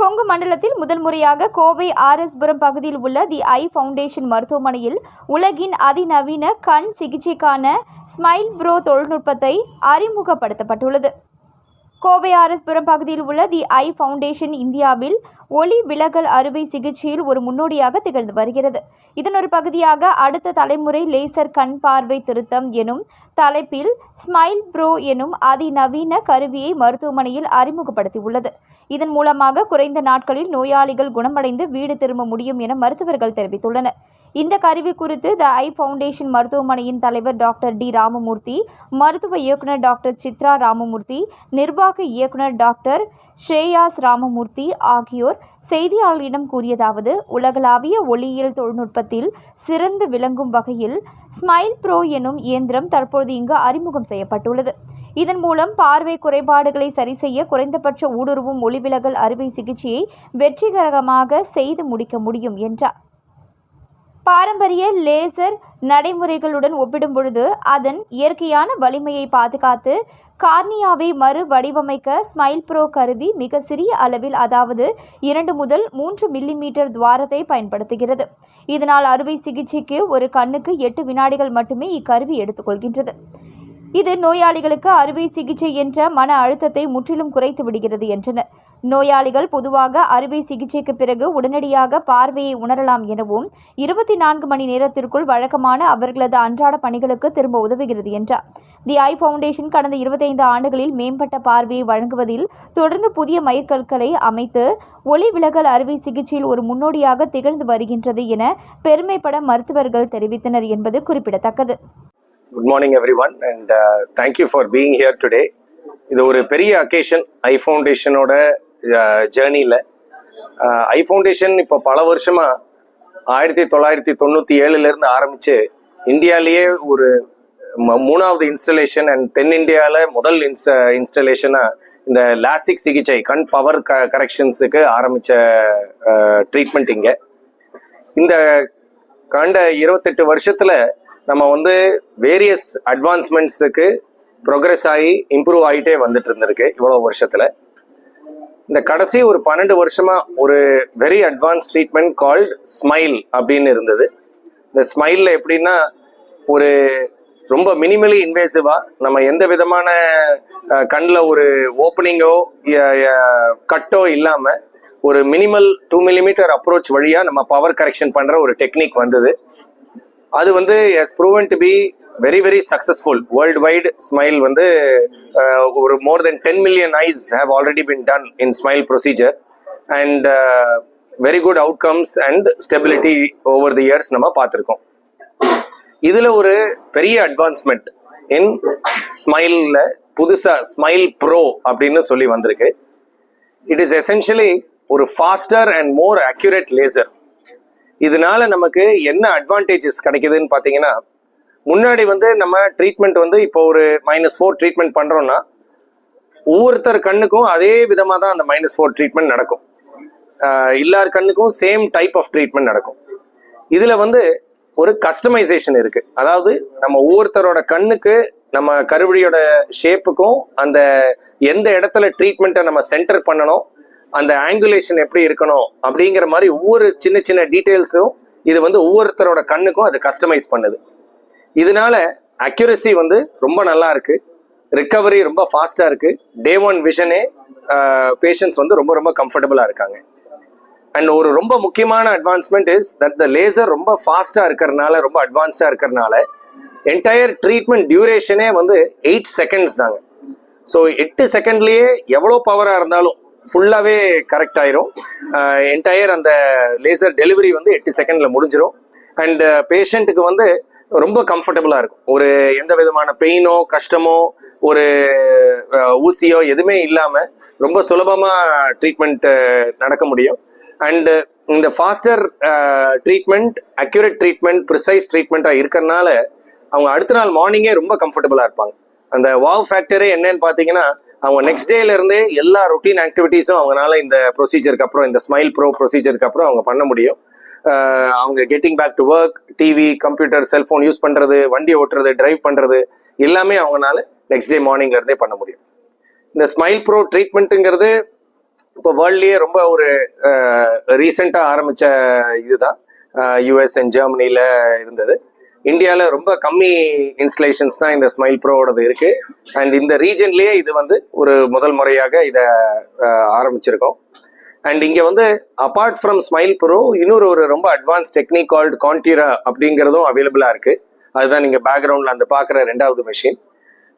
கொங்கு மண்டலத்தில் முதல் முறையாக கோவை ஆர்எஸ்புரம் பகுதியில் உள்ள தி ஐ ஃபவுண்டேஷன் மருத்துவமனையில் உலகின் அதிநவீன கண் சிகிச்சைக்கான ஸ்மைல் ப்ரோ தொழில்நுட்பத்தை அறிமுகப்படுத்தப்பட்டுள்ளது. கோவை ஆர்எஸ்புரம் பகுதியில் உள்ள தி ஐ ஃபவுண்டேஷன் இந்தியாவில் ஒளி விலகல் அறுவை சிகிச்சையில் ஒரு முன்னோடியாக திகழ்ந்து வருகிறது. இதன் ஒரு பகுதியாக அடுத்த தலைமுறை லேசர் கண் பார்வை திருத்தம் எனும் தலைப்பில் ஸ்மைல் ப்ரோ எனும் அதிநவீன கருவியை மருத்துவமனையில் அறிமுகப்படுத்தியுள்ளது. இதன் மூலமாக குறைந்த நாட்களில் நோயாளிகள் குணமடைந்து வீடு திரும்ப முடியும் என மருத்துவர்கள் தெரிவித்துள்ளனர். இந்த கருவி குறித்து த ஐ ஃபவுண்டேஷன் மருத்துவமனையின் தலைவர் டாக்டர் டி. ராமமூர்த்தி மருத்துவ இயக்குனர் டாக்டர் சித்ரா ராமமூர்த்தி நிர்வாக இயக்குனர் டாக்டர் ஸ்ரேயாஸ் ராமமூர்த்தி ஆகியோர் செய்தியாளர்களிடம் கூறியதாவது உலகளாவிய ஒளியியல் தொழில்நுட்பத்தில் சிறந்து விளங்கும் வகையில் ஸ்மைல் ப்ரோ எனும் இயந்திரம் தற்போது இங்கு அறிமுகம் செய்யப்பட்டுள்ளது. இதன் மூலம் பார்வை குறைபாடுகளை சரிசெய்ய குறைந்தபட்ச ஊடுருவும் ஒளிவிலகல் அறுவை சிகிச்சையை வெற்றிகரமாக செய்து முடிக்க முடியும் என்றார். பாரம்பரிய லேசர் நடைமுறைகளுடன் ஒப்பிடும் பொழுது அதன் இயற்கையான வலிமையை பாதுகாத்து கார்னியாவை மறு வடிவமைக்க ஸ்மைல் ப்ரோ கருவி மிக சிறிய அளவில் அதாவது இரண்டு முதல் மூன்று மில்லிமீட்டர் துவாரத்தை பயன்படுத்துகிறது. இதனால் அறுவை சிகிச்சைக்கு ஒரு கண்ணுக்கு எட்டு வினாடிகள் மட்டுமே இக்கருவி எடுத்துக்கொள்கின்றது. இது நோயாளிகளுக்கு அறுவை சிகிச்சை என்ற மன அழுத்தத்தை முற்றிலும் குறைத்து விடுகிறது என்றனர். நோயாளிகள் பொதுவாக அறுவை சிகிச்சைக்கு பிறகு உடனடியாக பார்வையை உணரலாம் எனவும் இருபத்தி நான்கு மணி நேரத்திற்குள் வழக்கமான அவர்களது அன்றாட பணிகளுக்கு திரும்ப உதவுகிறது என்றார். தி ஐ ஃபவுண்டேஷன் கடந்த இருபத்தைந்து ஆண்டுகளில் மேம்பட்ட பார்வையை வழங்குவதில் தொடர்ந்து புதிய மைற்கற்களை அமைத்து ஒளி விலகல் அறுவை சிகிச்சையில் ஒரு முன்னோடியாக திகழ்ந்து வருகின்றது என பெருமைப்பட மருத்துவர்கள் தெரிவித்தனர் என்பது குறிப்பிடத்தக்கது. Good morning everyone and thank you for being here today இது ஒரு பெரிய அக்கேஷன் ஐ ஃபவுண்டேஷனோட ஜேர்னியில் ஐ ஃபவுண்டேஷன் இப்போ பல வருஷமாக ஆயிரத்தி தொள்ளாயிரத்தி தொண்ணூற்றி ஏழுலேருந்து ஆரம்பித்து இந்தியாவிலேயே ஒரு ம- மூணாவது இன்ஸ்டலேஷன் அண்ட் தென்னிந்தியாவில் முதல் இன்ஸ் இன்ஸ்டலேஷனாக இந்த லாசிக் சிகிச்சை கண் பவர் க கரெக்ஷன்ஸுக்கு ஆரம்பித்த ட்ரீட்மெண்ட் இங்கே. இந்த கண்ட இருபத்தெட்டு வருஷத்தில் நம்ம வந்து வேரியஸ் அட்வான்ஸ்மெண்ட்ஸுக்கு ப்ரோக்ரஸ் ஆகி இம்ப்ரூவ் ஆகிட்டே வந்துட்டு இருந்திருக்கு இவ்வளோ வருஷத்தில். இந்த கடைசி ஒரு பன்னெண்டு வருஷமாக ஒரு very advance treatment called SMILE அப்படின்னு இருந்தது. இந்த ஸ்மைலில் எப்படின்னா ஒரு ரொம்ப மினிமலி இன்வேசிவாக நம்ம எந்த விதமான கண்ணில் ஒரு ஓப்பனிங்கோ கட்டோ இல்லாமல் ஒரு மினிமல் டூ மில்லிமீட்டர் அப்ரோச் வழியாக நம்ம பவர் கரெக்ஷன் பண்ணுற ஒரு டெக்னிக் வந்தது. அது வந்து as proven to be very very successful worldwide SMILE வந்து ஒரு more than ten million eyes have already been done in SMILE procedure and very good outcomes and stability over the years நம்ம பார்த்துருக்கோம். இதில் ஒரு பெரிய அட்வான்ஸ்மெண்ட் இன் ஸ்மைலில் புதுசாக smile bro அப்படின்னு சொல்லி வந்திருக்கு. இட் இஸ் எசென்ஷியலி ஒரு faster and more accurate laser இதனால நமக்கு என்ன அட்வான்டேஜஸ் கிடைக்குதுன்னு பார்த்தீங்கன்னா முன்னாடி வந்து நம்ம ட்ரீட்மெண்ட் வந்து இப்போ ஒரு மைனஸ் ஃபோர் ட்ரீட்மெண்ட் பண்றோம்னா ஒவ்வொருத்தர் கண்ணுக்கும் அதே விதமாக தான் அந்த மைனஸ் ஃபோர் ட்ரீட்மெண்ட் நடக்கும். எல்லார் கண்ணுக்கும் சேம் டைப் ஆஃப் ட்ரீட்மெண்ட் நடக்கும். இதுல வந்து ஒரு கஸ்டமைசேஷன் இருக்கு. அதாவது நம்ம ஒவ்வொருத்தரோட கண்ணுக்கு நம்ம கருவடியோட ஷேப்புக்கும் அந்த எந்த இடத்துல ட்ரீட்மெண்ட்டை நம்ம சென்டர் பண்ணணும் அந்த ஆங்குலேஷன் எப்படி இருக்கணும் அப்படிங்கிற மாதிரி ஒவ்வொரு சின்ன சின்ன டீட்டெயில்ஸும் இது வந்து ஒவ்வொருத்தரோட கண்ணுக்கும் அது கஸ்டமைஸ் பண்ணுது. இதனால அக்யூரசி வந்து ரொம்ப நல்லா இருக்கு. ரிக்கவரி ரொம்ப ஃபாஸ்ட்டாக இருக்கு. டே ஒன் விஷனே பேஷண்ட்ஸ் வந்து ரொம்ப ரொம்ப கம்ஃபர்டபுளாக இருக்காங்க. அண்ட் ஒரு ரொம்ப முக்கியமான advancement is that the laser ரொம்ப ஃபாஸ்ட்டாக இருக்கிறதுனால ரொம்ப அட்வான்ஸ்டாக இருக்கிறதுனால என்டையர் ட்ரீட்மெண்ட் டியூரேஷனே வந்து எயிட் செகண்ட்ஸ் தாங்க. ஸோ எட்டு செகண்ட்லேயே எவ்வளோ பவராக இருந்தாலும் ஃபுல்லாகவே கரெக்ட் ஆயிரும். என்டையர் அந்த லேசர் டெலிவரி வந்து எட்டு செகண்டில் முடிஞ்சிடும் அண்ட் பேஷண்ட்டுக்கு வந்து ரொம்ப கம்ஃபர்டபுளாக இருக்கும். ஒரு எந்த விதமான பெயினோ கஷ்டமோ ஒரு ஊசியோ எதுவுமே இல்லாமல் ரொம்ப சுலபமாக ட்ரீட்மெண்ட் நடக்க முடியும். அண்டு இந்த faster treatment accurate treatment precise ட்ரீட்மெண்ட்டாக இருக்கிறனால அவங்க அடுத்த நாள் மார்னிங்கே ரொம்ப கம்ஃபர்டபுளாக இருப்பாங்க. அந்த வாவ் ஃபேக்டரே என்னன்னு பார்த்தீங்கன்னா அவங்க நெக்ஸ்ட் டேலேருந்தே எல்லா ரொட்டீன் ஆக்டிவிட்டீஸும் அவங்களால இந்த ப்ரொசீஜருக்கு அப்புறம் இந்த ஸ்மைல் ப்ரோ ப்ரொசீஜருக்கு அப்புறம் அவங்க பண்ண முடியும். அவங்க getting back to work TV computer cellphone use பண்ணுறது வண்டி ஓட்டுறது டிரைவ் பண்ணுறது எல்லாமே அவங்களால நெக்ஸ்ட் டே மார்னிங்லேருந்தே பண்ண முடியும். இந்த ஸ்மைல் ப்ரோ ட்ரீட்மெண்ட்டுங்கிறது இப்போ வேர்ல்ட்லேயே ரொம்ப ஒரு ரீசெண்டாக ஆரம்பித்த இதுதான். யூஎஸ் அண்ட் ஜெர்மனியில் இருந்தது. இந்தியாவில் ரொம்ப கம்மி இன்ஸ்டலேஷன்ஸ் தான் இந்த ஸ்மைல் ப்ரோவோடது இருக்குது அண்ட் இந்த ரீஜன்லேயே இது வந்து ஒரு முதல் முறையாக இதை ஆரம்பிச்சிருக்கோம். அண்ட் இங்கே வந்து அப்பார்ட் ஃப்ரம் ஸ்மைல் ப்ரோ இன்னொரு ஒரு ரொம்ப அட்வான்ஸ் டெக்னிக் கால்டு கான்டீரா அப்படிங்கிறதும் அவைலபிளாக இருக்குது அதுதான் நீங்கள் பேக்ரவுண்டில் அந்த பார்க்குற ரெண்டாவது மெஷின்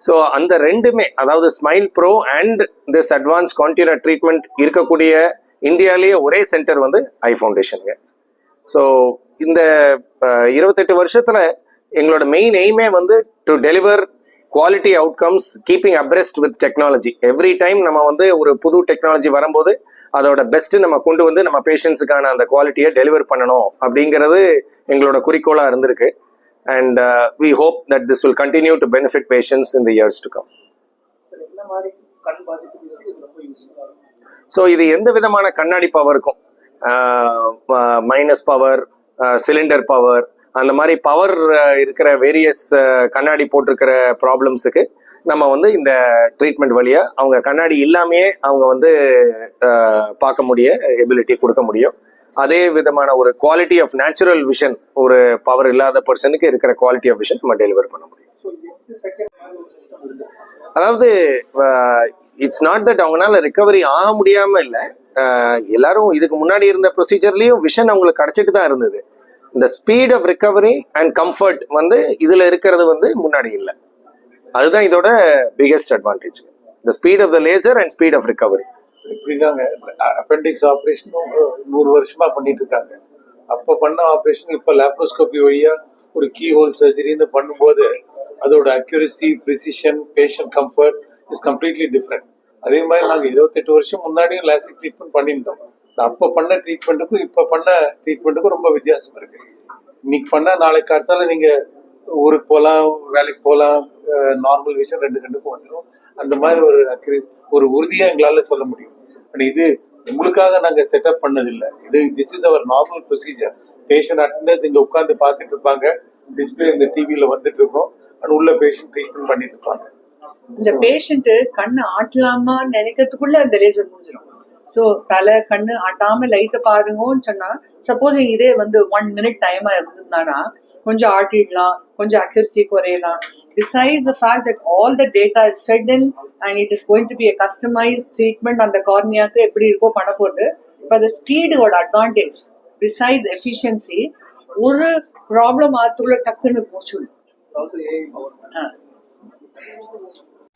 ஸோ அந்த ரெண்டுமே அதாவது SMILE pro and this advance contoura treatment இருக்கக்கூடிய இந்தியாவிலேயே ஒரே சென்டர் வந்து ஐ ஃபவுண்டேஷனுங்க ஸோ இந்த இருபத்தெட்டு வருஷத்துல எங்களோட மெயின் எய்மே வந்து to deliver quality outcomes keeping abreast with technology every time நம்ம வந்து ஒரு புது டெக்னாலஜி வரும்போது அதோட பெஸ்ட் நம்ம கொண்டு வந்து நம்ம பேஷண்ட்ஸுக்கான அந்த குவாலிட்டியை டெலிவர் பண்ணணும் அப்படிங்கிறது எங்களோட குறிக்கோளாக இருந்திருக்கு. And we hope that this will continue to benefit patients in the years to come so இது எந்த விதமான கண்ணாடி பவருக்கும் மைனஸ் பவர் சிலிண்டர் பவர் அந்த மாதிரி பவர் இருக்கிற வேரியஸ் கண்ணாடி போட்டிருக்கிற ப்ராப்ளம்ஸுக்கு நம்ம வந்து இந்த ட்ரீட்மெண்ட் வழியாக அவங்க கண்ணாடி இல்லாமையே அவங்க வந்து பார்க்க முடிய எபிலிட்டி கொடுக்க முடியும். அதே விதமான ஒரு குவாலிட்டி ஆஃப் நேச்சுரல் விஷன் ஒரு பவர் இல்லாத பர்சனுக்கு இருக்கிற குவாலிட்டி ஆஃப் விஷன் நம்ம டெலிவர் பண்ண முடியும். அதாவது இட்ஸ் நாட் தட் அவங்களால ரிக்கவரி ஆக முடியாமல் இல்லை எல்லாரும் இதுக்கு முன்னாடி இருந்த ப்ரொசீஜர்லேயும் விஷன் அவங்களுக்கு கிடச்சிட்டு தான் இருந்தது. இந்த speed of recovery and comfort வந்து இதில் இருக்கிறது வந்து முன்னாடி இல்லை. அதுதான் இதோட பிகெஸ்ட் அட்வான்டேஜ் இந்த speed of the laser and speed of recovery இருக்காங்க அப்பெண்டிக்ஸ் ஆப்ரேஷனும் நூறு வருஷமா பண்ணிட்டு இருக்காங்க. அப்போ பண்ண ஆப்ரேஷன் இப்போ லேப்ரோஸ்கோபி வழியா ஒரு கீ ஹோல் சர்ஜரின்னு பண்ணும்போது அதோட accuracy precision patient comfort is completely different அதே மாதிரி நாங்கள் இருபத்தெட்டு வருஷம் முன்னாடியும் லேசிக் ட்ரீட்மெண்ட் பண்ணியிருந்தோம். அப்போ பண்ண ட்ரீட்மெண்ட்டுக்கும் இப்போ பண்ண ட்ரீட்மெண்ட்டுக்கும் ரொம்ப வித்தியாசம் இருக்கு. இன்னைக்கு பண்ணா நாளைக்கு காத்தால நீங்க ஊருக்கு போகலாம் வேலைக்கு போகலாம் நார்மல் விஷயம் ரெண்டு கண்டுக்கும் வந்துடும் அந்த மாதிரி ஒரு அக்யூரேஸ் ஒரு உறுதியா எங்களால சொல்ல முடியும். பட் இது உங்களுக்காக நாங்க செட்டப் பண்ணதில்லை. இது this is our normal procedure patient attenders இங்க உட்காந்து பார்த்துட்டு இருப்பாங்க. டிஸ்பிளே இந்த டிவியில வந்துட்டு இருக்கோம். அண்ட் உள்ள பேஷண்ட் ட்ரீட்மெண்ட் பண்ணிட்டு இருப்பாங்க. இந்த பேஷண்ட் கண்ணு ஆட்டலாமான்னு நினைக்கிறதுக்குள்ள அந்த லேசர் முடிஞ்சிடும் ஸோ தலை கண்ணு ஆட்டாம லைட்டை பாருங்கன்னு சொன்னா சப்போஸ் இதே வந்து ஒன் மினிட் டைமா இருந்ததுனானா கொஞ்சம் ஆட்டிடலாம் கொஞ்சம் அக்யூரசி குறையலாம். The fact that all the data is fed in and it is going to be a customized treatment அந்த கார்னியாக்கு எப்படி இருக்கோ பண்ண போட்டு அந்த ஸ்பீடோட அட்வான்டேஜ் besides efficiency ஒரு ப்ராப்ளம் ஆத்துக்குள்ள டக்குன்னு பவர் ஆ.